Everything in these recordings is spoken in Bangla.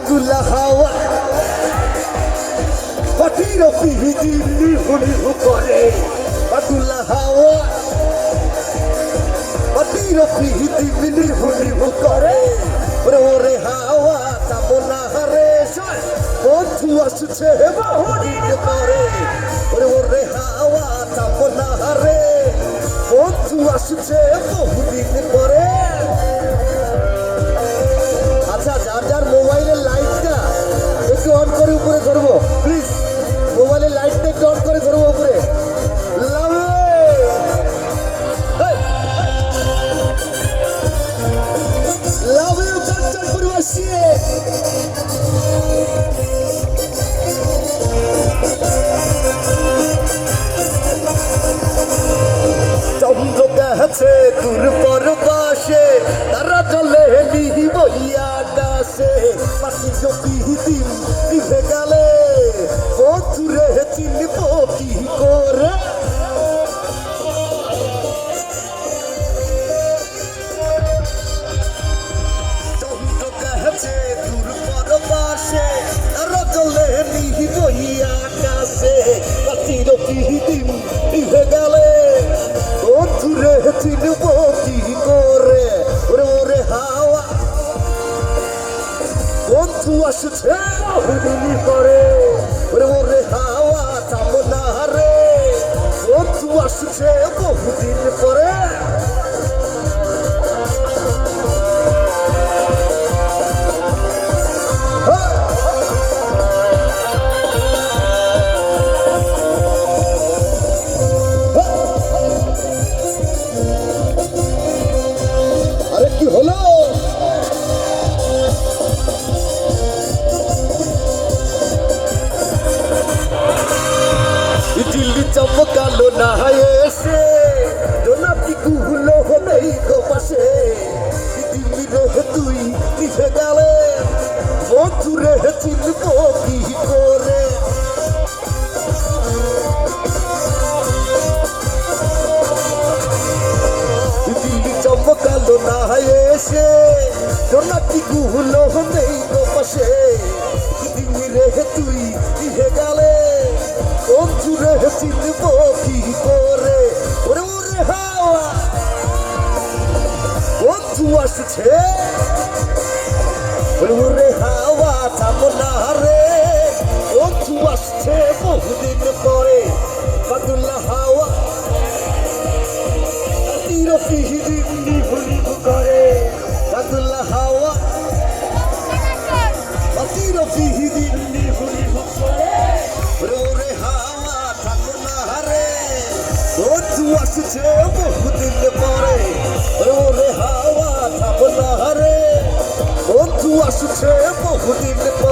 আবদুল্লাহ খাওয়া। কঠিন পিভিজি নিহু নিহু করে আবদুল্লাহ খাওয়া। কঠিন পিভিজি নিহু নিহু করে ওরে হাওয়া, যাব না রে বন্ধু আসছে বাহরি করে ওরে হাওয়া, যাব না রে বন্ধু আসছে চন্দ্র গেছে দূর পরবাসে তারা চলে নিহি বইয়া আকাশে পাখি জপি দিন গেলে বন্ধুরে চিনব কি করে? নিভে গেলে। অধুরে চিনব কি করে? ওরে ওরে, হাওয়া। বন্ধু আসছে বহুদিন করে। ওরে ওরে, হাওয়া চাপ না রে বন্ধু আসছে, বহুদিন পরে। বন্ধু রে চিনব কি করে? চমকালো না এসে জোনাপি গুলো নেই পাশে। দিল্লি রে তুই নিভে গেলে? বন্ধু রে চিনব কি করে? ওরে ওরে হাওয়া বন্ধু আসছে? ওরে ওরে না রে বন্ধু আসছে বহুদিন পরে বাদুল্লা হাওয়া। তীর পিহিদিন ভুলিব করে বাদুল্লা হাওয়া। তীর পিহিদিন ভুলিব করে ওরে ওরে হাওয়া থাকো না রে বন্ধু আসছে বহুদিন পরে ওরে হাওয়া থাকো না রে বন্ধু আসছে বহুদিন পরে।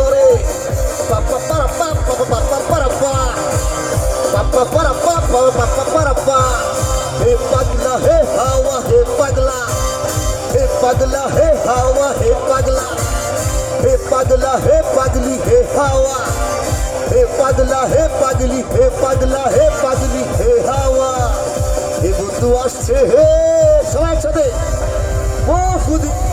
পাগলা হে পাগলি হে হাওয়া হে পাগলা হে পাগলি হে পাগলা হে পাগলি হে হাওয়া হে বন্ধু আসছে হে সবাই সাথে বহুদিন